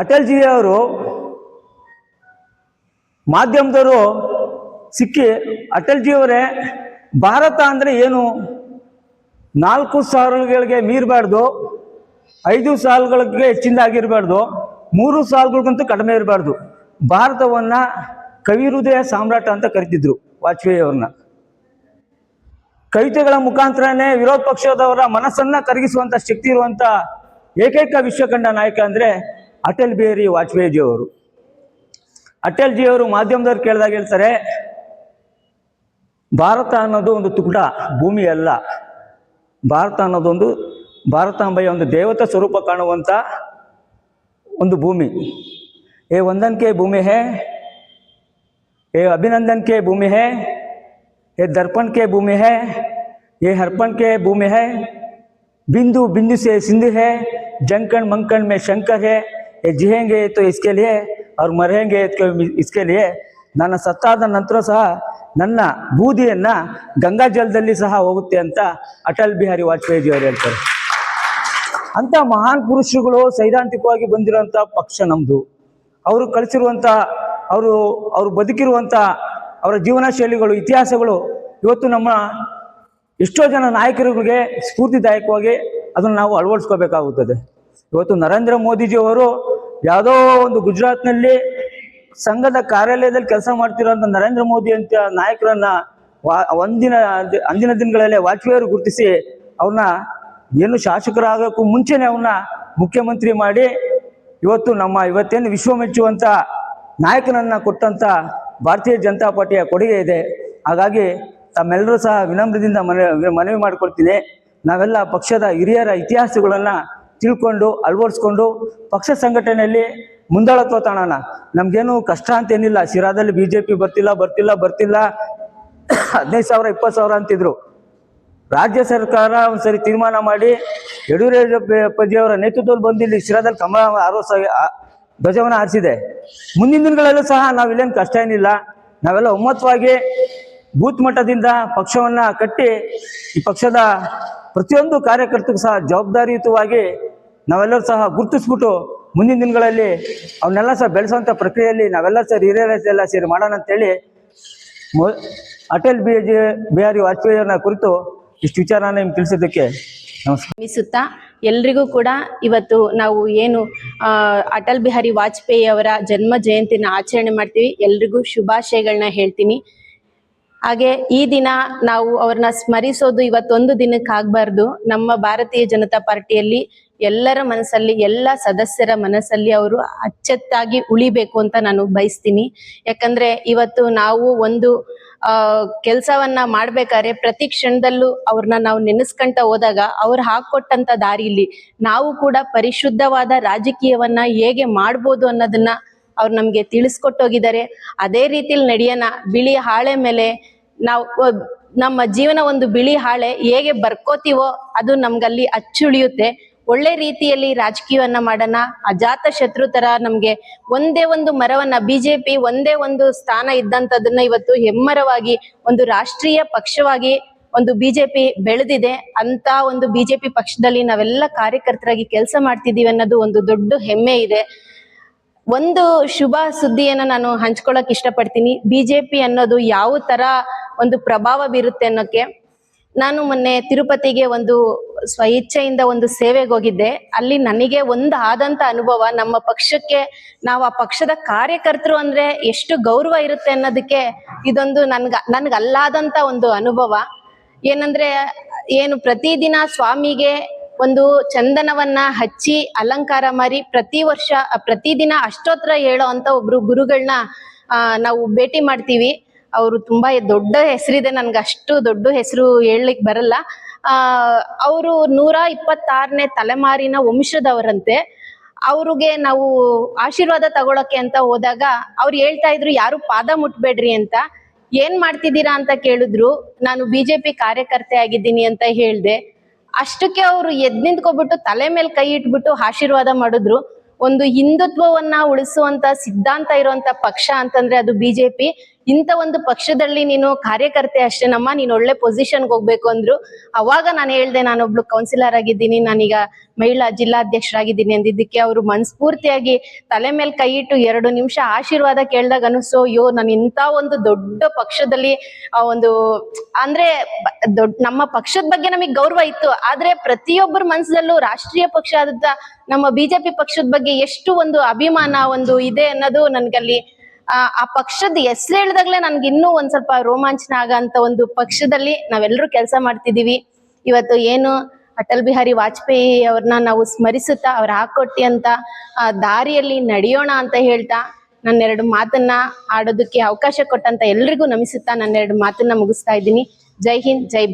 ಅಟಲ್ಜಿ ಅವರು ಮಾಧ್ಯಮದವರು ಸಿಕ್ಕಿ ಅಟಲ್ಜಿ ಅವರೇ, ಭಾರತ ಅಂದರೆ ಏನು? ನಾಲ್ಕು ಸಾಲುಗಳಿಗೆ ಮೀರಬಾರ್ದು, ಐದು ಸಾಲುಗಳಿಗೆ ಹೆಚ್ಚಿಂದಾಗಿರಬಾರ್ದು ಮೂರು ಸಾಲುಗಳಿಗಂತೂ ಕಡಿಮೆ ಇರಬಾರ್ದು. ಭಾರತವನ್ನ ಕವಿ ಹೃದಯ ಸಾಮ್ರಾಟ ಅಂತ ಕರಿತಿದ್ರು ವಾಜಪೇಯಿ ಅವ್ರನ್ನ. ಕವಿತೆಗಳ ಮುಖಾಂತರನೇ ವಿರೋಧ ಪಕ್ಷದವರ ಮನಸ್ಸನ್ನ ಕರಗಿಸುವಂತ ಶಕ್ತಿ ಇರುವಂತ ಏಕೈಕ ವಿಶ್ವಕಂಡ ನಾಯಕ ಅಂದ್ರೆ ಅಟಲ್ ಬಿಹಾರಿ ವಾಜಪೇಯಿ ಅವರು ಅಟಲ್ ಜಿ ಅವರು ಮಾಧ್ಯಮದವ್ರು ಕೇಳಿದಾಗ ಹೇಳ್ತಾರೆ, ಭಾರತ ಅನ್ನೋದು ಒಂದು ತುಕುಟ ಭೂಮಿ ಅಲ್ಲ. ಭಾರತ ಅನ್ನೋದೊಂದು ಭಾರತಾಂಬೆಯ ಒಂದು ದೇವತಾ ಸ್ವರೂಪ ಕಾಣುವಂಥ ಒಂದು ಭೂಮಿ. ಏ ವಂದನ್ಕೆ ಭೂಮಿ ಹೇ, ಏ ಅಭಿನಂದನ್ಕೆ ಭೂಮಿ ಹೇ, ಏ ದರ್ಪಣ್ಕೆ ಭೂಮಿ ಹೇ, ಏ ಹರ್ಪಣ್ಕೆ ಭೂಮಿ ಹೇ, ಬಿಂದು ಬಿಂದು ಸೇ ಸಿಂಧು ಹೇ, ಜಂಕಣ್ ಮಂಕಣ್ ಮೇ ಶಂಕರ್ ಹೇ ये जिहेंगे तो इसके लिए और मरेंगे तो इसके लिए ನನ್ನ ಸತ್ತಾದ ನಂತರ ಸಹ ನನ್ನ ಬೂದಿಯನ್ನ ಗಂಗಾ ಜಲದಲ್ಲಿ ಸಹ ಹೋಗುತ್ತೆ ಅಂತ ಅಟಲ್ ಬಿಹಾರಿ ವಾಜಪೇಯಿ ಅವರು ಹೇಳ್ತಾರೆ ಅಂತ ಮಹಾನ್ ಪುರುಷರುಗಳು ಸೈದ್ಧಾಂತಿಕವಾಗಿ ಬಂದಿರುವಂತ ಪಕ್ಷ ನಮ್ದು ಅವರು ಕಳಿಸಿರುವಂತ ಅವರು ಅವರು ಬದುಕಿರುವಂತ ಅವರ ಜೀವನ ಶೈಲಿಗಳು ಇತಿಹಾಸಗಳು ಇವತ್ತು ನಮ್ಮ ಎಷ್ಟೋ ಜನ ನಾಯಕರುಗಳಿಗೆ ಸ್ಫೂರ್ತಿದಾಯಕವಾಗಿ ಅದನ್ನು ನಾವು ಅಳವಡಿಸ್ಕೋಬೇಕಾಗುತ್ತದೆ ಇವತ್ತು ನರೇಂದ್ರ ಮೋದಿಜಿಯವರು ಯಾವುದೋ ಒಂದು ಗುಜರಾತ್ನಲ್ಲಿ ಸಂಘದ ಕಾರ್ಯಾಲಯದಲ್ಲಿ ಕೆಲಸ ಮಾಡ್ತಿರೋಂಥ ನರೇಂದ್ರ ಮೋದಿ ಅಂತ ನಾಯಕರನ್ನ ಒಂದಿನ, ಅಂದಿನ ದಿನಗಳಲ್ಲೇ ವಾಜಪೇಯಿ ಗುರುತಿಸಿ ಅವ್ರನ್ನ ಏನು ಶಾಸಕರಾಗಕ್ಕೂ ಮುಂಚೆನೆ ಅವ್ರನ್ನ ಮುಖ್ಯಮಂತ್ರಿ ಮಾಡಿ ಇವತ್ತು ನಮ್ಮ ಇವತ್ತೇನು ವಿಶ್ವ ಮೆಚ್ಚುವಂತ ನಾಯಕನನ್ನ ಕೊಟ್ಟಂತ ಭಾರತೀಯ ಜನತಾ ಪಾರ್ಟಿಯ ಕೊಡುಗೆ ಇದೆ. ಹಾಗಾಗಿ ತಮ್ಮೆಲ್ಲರೂ ಸಹ ವಿನಮ್ರದಿಂದ ಮನವಿ ಮನವಿ ಮಾಡ್ಕೊಳ್ತೀನಿ. ನಾವೆಲ್ಲ ಪಕ್ಷದ ಹಿರಿಯರ ಇತಿಹಾಸಗಳನ್ನ ತಿಳ್ಕೊಂಡು, ಅಳವಡಿಸ್ಕೊಂಡು ಪಕ್ಷ ಸಂಘಟನೆಯಲ್ಲಿ ಮುಂದಾಳತ್ವ ತಾಣನ. ನಮ್ಗೇನು ಕಷ್ಟ ಅಂತ ಏನಿಲ್ಲ. ಶಿರಾದಲ್ಲಿ ಬಿ ಜೆ ಪಿ ಬರ್ತಿಲ್ಲ ಬರ್ತಿಲ್ಲ ಬರ್ತಿಲ್ಲ. ಹದಿನೈದು ಸಾವಿರ, ಇಪ್ಪತ್ತು ಸಾವಿರ ಅಂತಿದ್ರು. ರಾಜ್ಯ ಸರ್ಕಾರ ಒಂದ್ಸರಿ ತೀರ್ಮಾನ ಮಾಡಿ ಯಡಿಯೂರಪ್ಪಜಿಯವರ ನೇತೃತ್ವದಲ್ಲಿ ಬಂದಿಲ್ಲಿ ಶಿರಾದಲ್ಲಿ ಕಮಲ ಆರೋ ಧ್ವಜವನ್ನು ಹಾರಿಸಿದೆ. ಮುಂದಿನ ದಿನಗಳಲ್ಲೂ ಸಹ ನಾವಿಲ್ಲೇನು ಕಷ್ಟ ಏನಿಲ್ಲ. ನಾವೆಲ್ಲ ಒಮ್ಮತವಾಗಿ ಬೂತ್ ಮಟ್ಟದಿಂದ ಪಕ್ಷವನ್ನ ಕಟ್ಟಿ ಈ ಪಕ್ಷದ ಪ್ರತಿಯೊಂದು ಕಾರ್ಯಕರ್ತರಿಗೂ ಸಹ ಜವಾಬ್ದಾರಿಯುತವಾಗಿ ನಾವೆಲ್ಲರೂ ಸಹ ಗುರುತಿಸ್ಬಿಟ್ಟು ಮುಂದಿನ ದಿನಗಳಲ್ಲಿ ಅವನ್ನೆಲ್ಲ ಸಹ ಬೆಳೆಸುವಂಥ ಪ್ರಕ್ರಿಯೆಯಲ್ಲಿ ನಾವೆಲ್ಲ ಸಹ ಹಿರಿಯರೆಲ್ಲ ಸೇರಿ ಮಾಡೋಣ ಅಂತೇಳಿ ಅಟಲ್ ಬಿ, ಜಿ, ಬಿಹಾರಿ ವಾಜಪೇಯಿ ಅವರ ಕುರಿತು ಇಷ್ಟು ವಿಚಾರನ ನಿಮ್ಗೆ ತಿಳಿಸಿದ್ದಕ್ಕೆ ನಮಸ್ಕಾರ. ಎಲ್ರಿಗೂ ಕೂಡ ಇವತ್ತು ನಾವು ಏನು ಅಟಲ್ ಬಿಹಾರಿ ವಾಜಪೇಯಿ ಅವರ ಜನ್ಮ ಜಯಂತಿನ ಆಚರಣೆ ಮಾಡ್ತೀವಿ. ಎಲ್ರಿಗೂ ಶುಭಾಶಯಗಳನ್ನ ಹೇಳ್ತೀನಿ. ಹಾಗೆ ಈ ದಿನ ನಾವು ಅವ್ರನ್ನ ಸ್ಮರಿಸೋದು ಇವತ್ತೊಂದು ದಿನಕ್ಕೆ ಆಗ್ಬಾರ್ದು. ನಮ್ಮ ಭಾರತೀಯ ಜನತಾ ಪಾರ್ಟಿಯಲ್ಲಿ ಎಲ್ಲರ ಮನಸ್ಸಲ್ಲಿ, ಎಲ್ಲ ಸದಸ್ಯರ ಮನಸ್ಸಲ್ಲಿ ಅವರು ಅಚ್ಚತ್ತಾಗಿ ಉಳಿಬೇಕು ಅಂತ ನಾನು ಬಯಸ್ತೀನಿ. ಯಾಕಂದ್ರೆ ಇವತ್ತು ನಾವು ಒಂದು, ಆ, ಕೆಲಸವನ್ನ ಮಾಡ್ಬೇಕಾದ್ರೆ ಪ್ರತಿ ಕ್ಷಣದಲ್ಲೂ ಅವ್ರನ್ನ ನಾವು ನೆನೆಸ್ಕೊಂತ ಹೋದಾಗ ಅವ್ರು ಹಾಕೊಟ್ಟಂತ ದಾರಿಲಿ ನಾವು ಕೂಡ ಪರಿಶುದ್ಧವಾದ ರಾಜಕೀಯವನ್ನ ಹೇಗೆ ಮಾಡ್ಬೋದು ಅನ್ನೋದನ್ನ ಅವ್ರು ನಮ್ಗೆ ತಿಳಿಸ್ಕೊಟ್ಟೋಗಿದ್ದಾರೆ. ಅದೇ ರೀತಿಲಿ ನಡೆಯೋಣ ಬಿಳಿ ಹಾಳೆ ಮೇಲೆ ನಾವು ನಮ್ಮ ಜೀವನ ಒಂದು ಬಿಳಿ ಹಾಳೆ ಹೇಗೆ ಬರ್ಕೋತೀವೋ ಅದು ನಮ್ಗಲ್ಲಿ ಅಚ್ಚುಳಿಯುತ್ತೆ. ಒಳ್ಳೆ ರೀತಿಯಲ್ಲಿ ರಾಜಕೀಯವನ್ನ ಮಾಡೋಣ ಅಜಾತ ಶತ್ರು ತರ ನಮ್ಗೆ ಒಂದೇ ಒಂದು ಮರವನ್ನ, ಬಿಜೆಪಿ ಒಂದೇ ಒಂದು ಸ್ಥಾನ ಇದ್ದಂತದನ್ನ ಇವತ್ತು ಹೆಮ್ಮರವಾಗಿ ಒಂದು ರಾಷ್ಟ್ರೀಯ ಪಕ್ಷವಾಗಿ ಒಂದು ಬಿಜೆಪಿ ಬೆಳೆದಿದೆ. ಅಂತ ಒಂದು ಬಿಜೆಪಿ ಪಕ್ಷದಲ್ಲಿ ನಾವೆಲ್ಲ ಕಾರ್ಯಕರ್ತರಾಗಿ ಕೆಲಸ ಮಾಡ್ತಿದ್ದೀವಿ ಅನ್ನೋದು ಒಂದು ದೊಡ್ಡ ಹೆಮ್ಮೆ ಇದೆ. ಒಂದು ಶುಭ ಸುದ್ದಿಯನ್ನ ನಾನು ಹಂಚ್ಕೊಳಕ್ ಇಷ್ಟಪಡ್ತೀನಿ. ಬಿಜೆಪಿ ಅನ್ನೋದು ಯಾವ ತರ ಒಂದು ಪ್ರಭಾವ ಬೀರುತ್ತೆ ಅನ್ನೋಕೆ ನಾನು ಮೊನ್ನೆ ತಿರುಪತಿಗೆ ಒಂದು ಸ್ವಇಚ್ಛೆಯಿಂದ ಒಂದು ಸೇವೆಗೆ ಹೋಗಿದ್ದೆ. ಅಲ್ಲಿ ನನಗೆ ಒಂದು ಆದಂತ ಅನುಭವ, ನಮ್ಮ ಪಕ್ಷಕ್ಕೆ ನಾವು ಆ ಪಕ್ಷದ ಕಾರ್ಯಕರ್ತರು ಅಂದ್ರೆ ಎಷ್ಟು ಗೌರವ ಇರುತ್ತೆ ಅನ್ನೋದಕ್ಕೆ ಇದೊಂದು ನನ್ಗ, ನನ್ಗಲ್ಲಾದಂತ ಒಂದು ಅನುಭವ. ಏನಂದ್ರೆ ಏನು ಪ್ರತಿದಿನ ಸ್ವಾಮಿಗೆ ಒಂದು ಚಂದನವನ್ನ ಹಚ್ಚಿ ಅಲಂಕಾರ ಮಾಡಿ ಪ್ರತಿ ವರ್ಷ ಪ್ರತಿದಿನ ಅಷ್ಟೋತ್ರ ಹೇಳೋ ಅಂತ ಒಬ್ರು ಗುರುಗಳನ್ನ ನಾವು ಭೇಟಿ ಮಾಡ್ತೀವಿ. ಅವರು ತುಂಬಾ ದೊಡ್ಡ ಹೆಸರಿದೆ. ನನ್ಗೆ ಅಷ್ಟು ದೊಡ್ಡ ಹೆಸರು ಹೇಳಲಿಕ್ಕೆ ಬರಲ್ಲ. ಅವರು ನೂರ ಇಪ್ಪತ್ತಾರನೇ ತಲೆಮಾರಿನ ವಂಶದವರಂತೆ. ಅವ್ರಿಗೆ ನಾವು ಆಶೀರ್ವಾದ ತಗೊಳಕ್ಕೆ ಅಂತ ಹೋದಾಗ ಅವ್ರು ಹೇಳ್ತಾ ಇದ್ರು, ಯಾರು ಪಾದ ಮುಟ್ಬೇಡ್ರಿ ಅಂತ. ಏನ್ ಮಾಡ್ತಿದ್ದೀರಾ ಅಂತ ಕೇಳಿದ್ರು. ನಾನು ಬಿಜೆಪಿ ಕಾರ್ಯಕರ್ತೆ ಆಗಿದ್ದೀನಿ ಅಂತ ಹೇಳ್ದೆ. ಅಷ್ಟಕ್ಕೆ ಅವರು ಎದ್ ನಿಂತ್ಕೊಬಿಟ್ಟು ತಲೆ ಮೇಲೆ ಕೈ ಇಟ್ಬಿಟ್ಟು ಆಶೀರ್ವಾದ ಮಾಡಿದ್ರು. ಒಂದು ಹಿಂದುತ್ವವನ್ನ ಉಳಿಸುವಂತ ಸಿದ್ಧಾಂತ ಇರುವಂತ ಪಕ್ಷ ಅಂತಂದ್ರೆ ಅದು ಬಿಜೆಪಿ ಇಂಥ ಒಂದು ಪಕ್ಷದಲ್ಲಿ ನೀನು ಕಾರ್ಯಕರ್ತೆ ಅಷ್ಟೇನಮ್ಮ ನೀನು ಒಳ್ಳೆ ಪೊಸಿಷನ್ಗೆ ಹೋಗ್ಬೇಕು ಅಂದ್ರು. ಅವಾಗ ನಾನು ಹೇಳ್ದೆ, ನಾನೊಬ್ಳು ಕೌನ್ಸಿಲರ್ ಆಗಿದ್ದೀನಿ, ನಾನೀಗ ಮಹಿಳಾ ಜಿಲ್ಲಾಧ್ಯಕ್ಷರಾಗಿದ್ದೀನಿ ಅಂದಿದ್ದಕ್ಕೆ ಅವರು ಮನಸ್ಫೂರ್ತಿಯಾಗಿ ತಲೆ ಮೇಲೆ ಕೈ ಇಟ್ಟು ಎರಡು ನಿಮಿಷ ಆಶೀರ್ವಾದ ಕೇಳಿದಾಗ ಅನಿಸೋ, ಅಯ್ಯೋ, ನಾನು ಇಂಥ ಒಂದು ದೊಡ್ಡ ಪಕ್ಷದಲ್ಲಿ, ಆ ಒಂದು, ಅಂದ್ರೆ ದೊಡ್ಡ ನಮ್ಮ ಪಕ್ಷದ ಬಗ್ಗೆ ನಮಗೆ ಗೌರವ ಇತ್ತು. ಆದ್ರೆ ಪ್ರತಿಯೊಬ್ಬರ ಮನಸ್ಸಲ್ಲೂ ರಾಷ್ಟ್ರೀಯ ಪಕ್ಷ ಆದಂತ ನಮ್ಮ ಬಿಜೆಪಿ ಪಕ್ಷದ ಬಗ್ಗೆ ಎಷ್ಟು ಒಂದು ಅಭಿಮಾನ, ಒಂದು ಇದೆ ಅನ್ನೋದು ನನ್ಗಲ್ಲಿ ಆ ಪಕ್ಷದ ಹೆಸರು ಹೇಳಿದಾಗ್ಲೇ ನನ್ಗೆ ಇನ್ನೂ ಒಂದ್ ಸ್ವಲ್ಪ ರೋಮಾಂಚನ ಆಗಂತ ಒಂದು ಪಕ್ಷದಲ್ಲಿ ನಾವೆಲ್ಲರೂ ಕೆಲಸ ಮಾಡ್ತಿದೀವಿ. ಇವತ್ತು ಏನು ಅಟಲ್ ಬಿಹಾರಿ ವಾಜಪೇಯಿ ಅವ್ರನ್ನ ನಾವು ಸ್ಮರಿಸುತ್ತಾ ಅವ್ರ ಹಾಕೊಟ್ಟಿ ಅಂತ, ಆ, ದಾರಿಯಲ್ಲಿ ನಡೆಯೋಣ ಅಂತ ಹೇಳ್ತಾ ನನ್ನೆರಡು ಮಾತನ್ನ ಆಡೋದಕ್ಕೆ ಅವಕಾಶ ಕೊಟ್ಟಂತ ಎಲ್ರಿಗೂ ನಮಿಸುತ್ತಾ ನನ್ನೆರಡು ಮಾತನ್ನ ಮುಗಿಸ್ತಾ ಇದ್ದೀನಿ. ಜೈ ಹಿಂದ್, ಜೈ